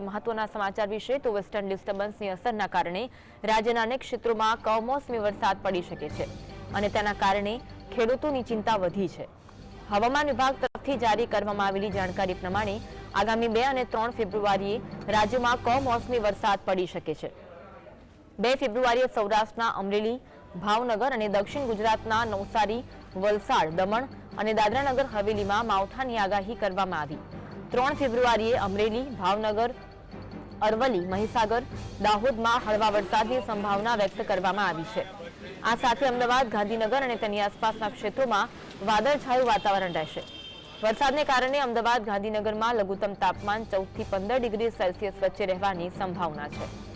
મહત્વના સમાચાર વિશે તો વેસ્ટર્ન ડિસ્ટર્બન્સની અસરના કારણે રાજ્યના અનેક ક્ષેત્રોમાં કમોસમી વરસાદ પડી શકે છે અને તેના કારણે ખેડૂતોની ચિંતા વધી છે. હવામાન વિભાગ તરફથી જારી કરવામાં આવેલી જાણકારી પ્રમાણે આગામી બે અને ત્રણ ફેબ્રુઆરીએ રાજ્યમાં કમોસમી વરસાદ પડી શકે છે. બે ફેબ્રુઆરીએ સૌરાષ્ટ્રના અમરેલી, ભાવનગર અને દક્ષિણ ગુજરાતના નવસારી, વલસાડ, દમણ અને દાદરાનગર હવેલીમાં માવઠાની આગાહી કરવામાં આવી. ત્રણ ફેબ્રુઆરીએ અમરેલી, ભાવનગર અરવલી મહીસાગર, દાહોદમાં હળવા વરસાદની સંભાવના વ્યક્ત કરવામાં આવી છે. આ સાથે અમદાવાદ, ગાંધીનગર અને તેની આસપાસના ક્ષેત્રોમાં વાદળછાયું વાતાવરણ રહેશે. વરસાદને કારણે અમદાવાદ, ગાંધીનગરમાં લઘુત્તમ તાપમાન ચૌદથી પંદર ડિગ્રી સેલ્સિયસ વચ્ચે રહેવાની સંભાવના છે.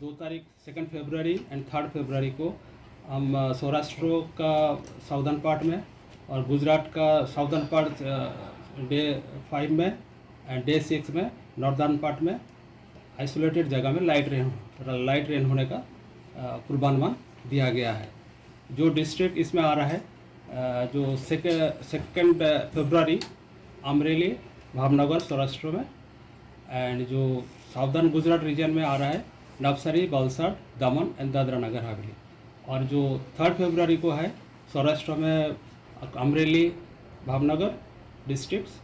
दो तारीख second February and third February को हम सौराष्ट्र का साउदर्न पार्ट में और गुजरात का साउदर्न पार्ट डे फाइव में एंड डे सिक्स में नॉर्दर्न पार्ट में आइसोलेटेड जगह में लाइट रेन लाइट रेन होने का पूर्वानुमान दिया गया है। जो डिस्ट्रिक्ट इसमें आ रहा है जो सेकेंड फरवरी अमरेली, भावनगर, सौराष्ट्र में एंड जो साउदर्न गुजरात रीजन में आ रहा है नवसारी वलसाड दमन एंड दादरा नगर हवेली और जो थर्ड फरवरी को है सौराष्ट्र में अमरेली भावनगर डिस्ट्रिक्ट्स